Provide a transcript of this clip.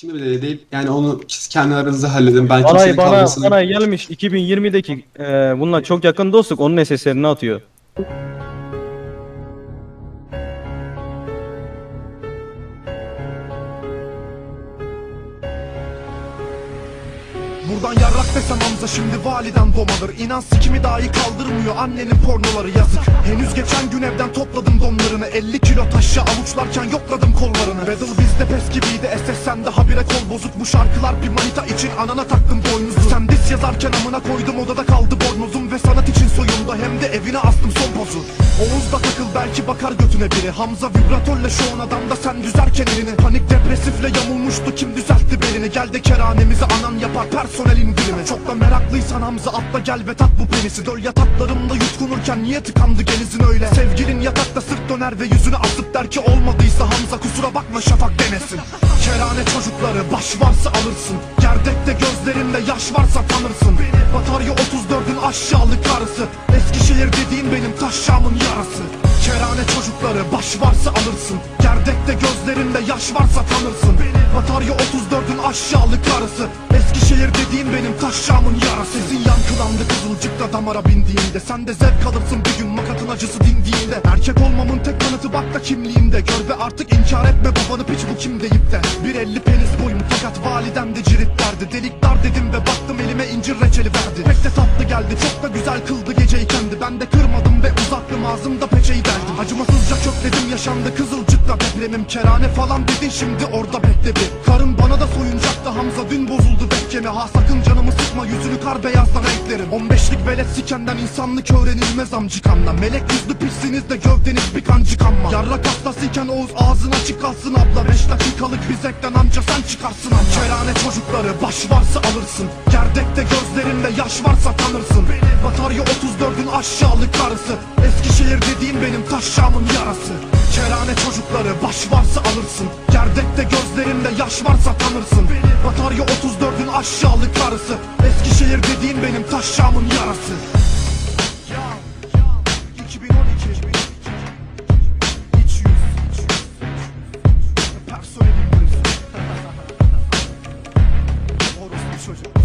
Şimdi bile değil. Yani onu siz kendi aranızda halledin. Ben Bana, kimsenin bana, kavgasını... bana gelmiş 2020'deki e, bununla çok yakın dostluk onun SS'lerini atıyor. Buradan yarrak desem Hamza şimdi validen domalır İnan sikimi dahi kaldırmıyor. Annenin pornoları yazık. Henüz geçen gün evden topladım donlarını. 50 kilo taşı avuçlarken yokladım kollarını. Battle bizde pes gibiydi. SS sende habire kol bozuk. Bu şarkılar bir manita için anana taktım boynuzu. Sen diss yazarken amına koydum. Odada kaldı bornozum Ve için soyunda hem de evine astım son pozu. Oğuz'da takıl belki bakar götüne biri. Hamza vibratörle an adamda sen düzerken elini Panik depresifle yamulmuştu kim düzeltti belini? Gel de kerhanemizi anan yapar personel indirimi. Çok da meraklıysan Hamza atla gel ve tat bu penisi. Döl yataklarımda yutkunurken niye tıkandı genizin öyle? Sevgilin yatakta sırt döner ve yüzünü asıp der ki olmadıysa Hamza kusura bakma şafak demesin. Kerane çocukları baş varsa alırsın. Gerdekte gözlerinde yaş varsa tanırsın. Batarya 34'ün aşağılık karısı Eskişehir dediğin benim taşşamın yarası Kerane çocukları baş varsa alırsın. Gerdekte gözlerinde yaş varsa tanırsın. Batarya 34'ün aşağılık karısı Eskişehir dediğin benim taşşamın yarası Sesin yankılandı kızılcıkta damara bindiğinde. Sen de zevk alırsın bir gün makatın acısı dindiğinde. Erkek olmamın tek kanıtı bak da kimliğimde. Gör ve artık inkar etme babanı piç bu kim deyip de. 1.50 penis boyum fakat validem de cirit derdi. Delik de kırmadım ve uzattım ağzımda peçeyi deldim. Acımasızca kökledim yaşandı. Kızılcıkta depremim. Kerane falan dedin şimdi orada bekle bir. Karın bana da soyuncaktı Hamza dün bozuldu bekçemi Ha sakın canımı sıkma yüzünü kar beyazla renklerim 15'lik velet sikenden insanlık öğrenilmez amcıkamla Melek yüzlü pişsiniz de gövdeniz bir kancık amma. Yarrak hastasıyken Oğuz ağzın açık kalsın abla. 5 dakikalık bir zekten amca sen çıkarsın amca. Kerane çocukları baş varsa alırsın. Gerdekte gözlerinde yaş varsa tanırsın. Batarya 34'ün aşağılık karısı. Eskişehir dediğin benim taşşamın yarası. Kerane çocukları baş varsa alırsın. Gerdekte gözlerinde yaş varsa tanırsın. Batarya 34'ün aşağılık karısı. Eskişehir dediğin benim taşşamın yarası. 2012 İç yüz Personelim Orospu çocuk